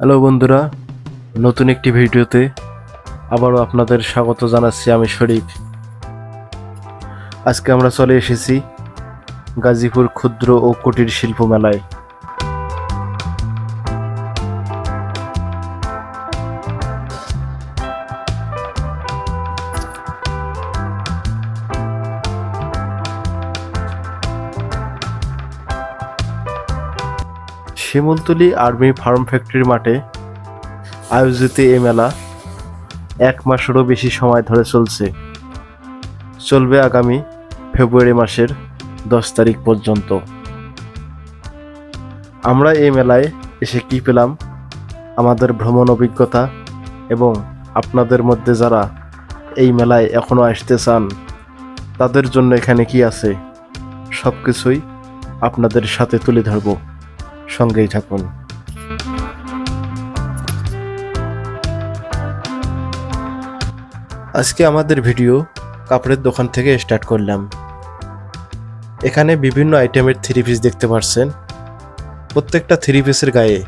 Hello বন্ধুরা, নতুন একটি ভিডিওতে আবারও আপনাদের স্বাগত জানাচ্ছি আমি শরীফ। আজকে আমরা চলে এসেছি গাজীপুর ক্ষুদ্র ও কুটির শিল্প মেলায়। শিমুলতলি আর্মি ফার্ম ফ্যাক্টরি মাঠে আয়োজিত এই মেলা এক মাসেরও বেশি সময় ধরে চলছে। চলবে আগামী ফেব্রুয়ারি মাসের দশ তারিখ পর্যন্ত। আমরা এই মেলায় এসে কি পেলাম? আমাদের ভ্রমণ অভিজ্ঞতা এবং আপনাদের মধ্যে যারা এই মেলায় এখনও আসতে চান, তাদের জন্য এখানে কি আছে? সব কিছুই আপনাদের সাথে তুলে ধরবো। সঙ্গেই থাকুন। আজকে আমাদের ভিডিও কাপড়ের দোকান থেকে স্টার্ট করলাম। এখানে বিভিন্ন আইটেমের থ্রি পিস দেখতে পাচ্ছেন প্রত্যেকটা থ্রি পিসের গায়ে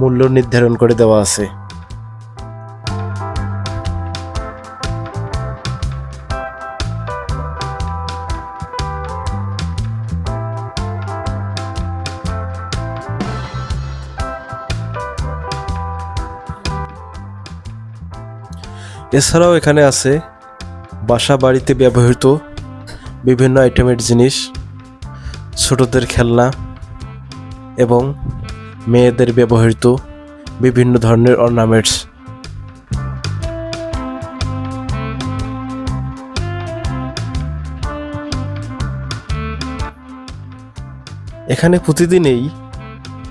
মূল্য নির্ধারণ করে দেওয়া আছে। এছাড়াও এখানে আছে বাসা বাড়িতে ব্যবহৃত বিভিন্ন আইটেমের জিনিস, ছোটদের খেলনা এবং মেয়েদের ব্যবহৃত বিভিন্ন ধরনের অর্নামেন্টস। এখানে প্রতিদিনই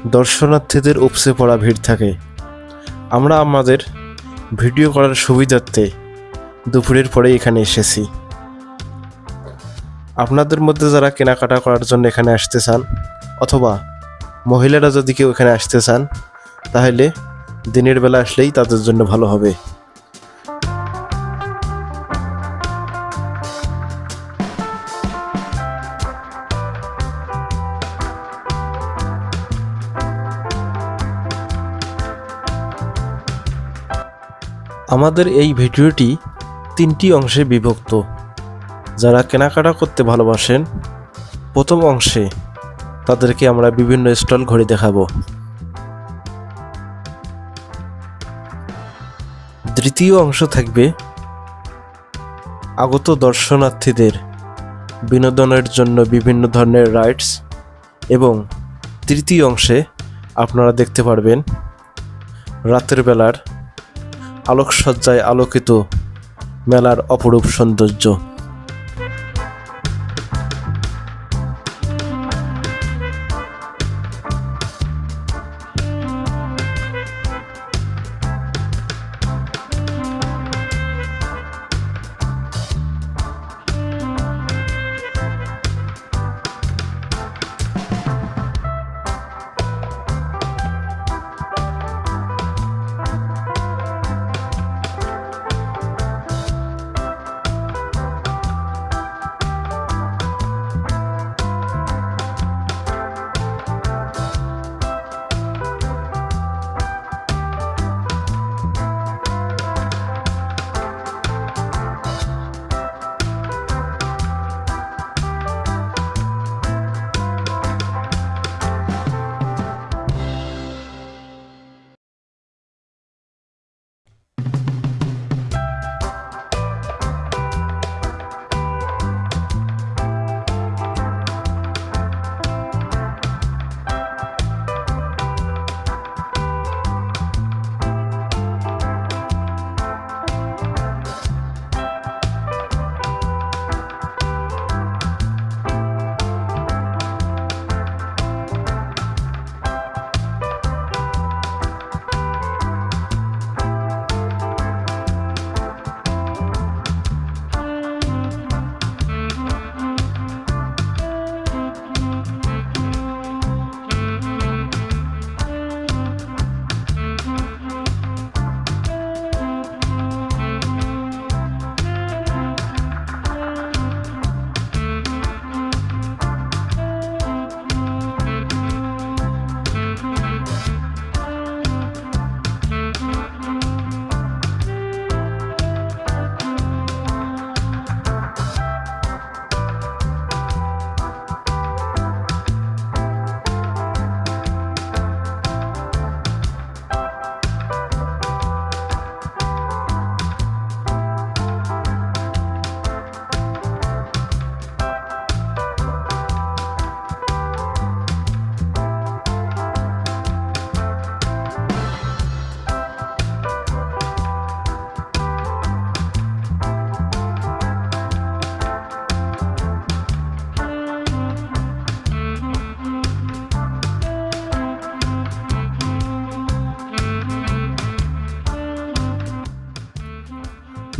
দর্শনার্থীদের উপসে পড়া ভিড় থাকে। আমরা আমাদের ভিডিও করার সুবিধার্থে দুপুরের পরে এখানে এসেছি। আপনাদের মধ্যে যারা কেনাকাটা করার জন্য এখানে আসতে চান, অথবা মহিলারা যদি কেউ এখানে আসতে চান, তাহলে দিনের বেলা আসলেই তাদের জন্য ভালো হবে। আমাদের এই ভিডিওটি তিনটি অংশে বিভক্ত। যারা কেনাকাটা করতে ভালোবাসেন, প্রথম অংশে তাদেরকে আমরা বিভিন্ন স্টল ঘুরে দেখাবো। দ্বিতীয় অংশ থাকবে আগত দর্শনার্থীদের বিনোদনের জন্য বিভিন্ন ধরনের রাইডস এবং তৃতীয় অংশে আপনারা দেখতে পারবেন রাতের বেলার আলোকসজ্জায় আলোকিত মেলার অপরূপ সৌন্দর্য।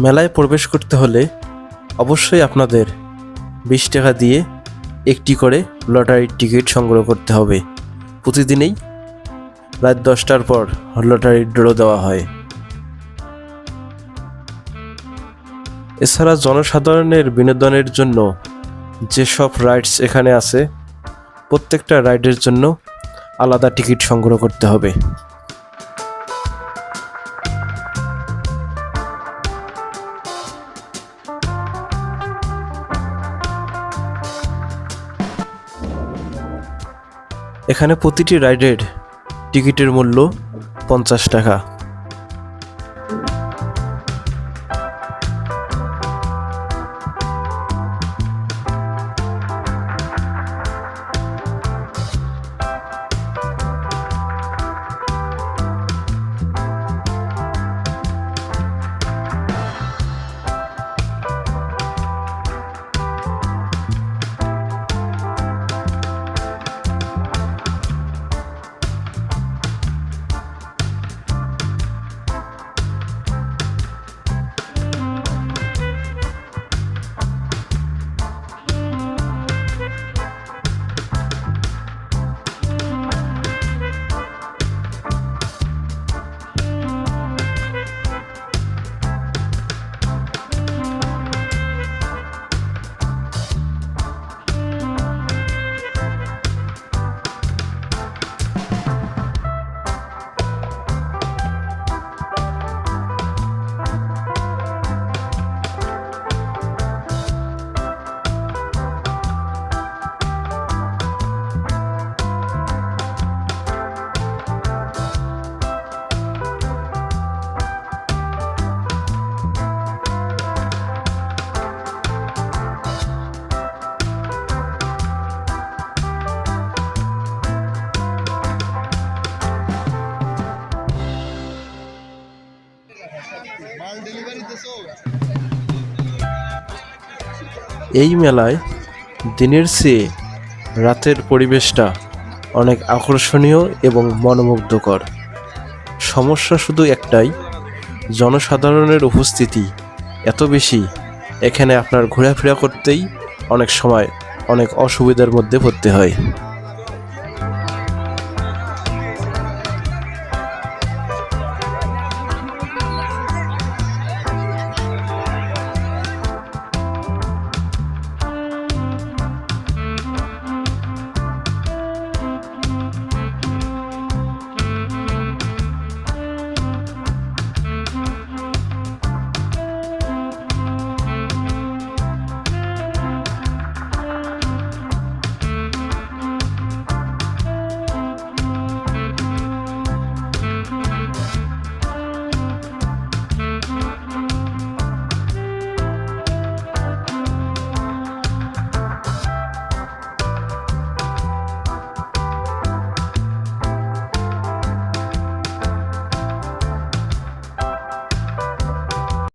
মেলায় প্রবেশ করতে হলে অবশ্যই আপনাদের বিশ টাকা দিয়ে একটি করে লটারির টিকিট সংগ্রহ করতে হবে। প্রতিদিনেই রাত দশটার পর লটারির ড্র দেওয়া হয়। এছাড়া জনসাধারণের বিনোদনের জন্য যেসব রাইডস এখানে আছে, প্রত্যেকটা রাইডের জন্য আলাদা টিকিট সংগ্রহ করতে হবে। এখানে প্রতিটি রাইডের টিকিটের মূল্য পঞ্চাশ টাকা। এই মেলায় দিনের চেয়ে রাতের পরিবেশটা অনেক আকর্ষণীয় এবং মনোমুগ্ধকর। সমস্যা শুধু একটাই, জনসাধারণের উপস্থিতি এত বেশি, এখানে আপনার ঘোরাফেরা করতেই অনেক সময় অনেক অসুবিধার মধ্যে পড়তে হয়।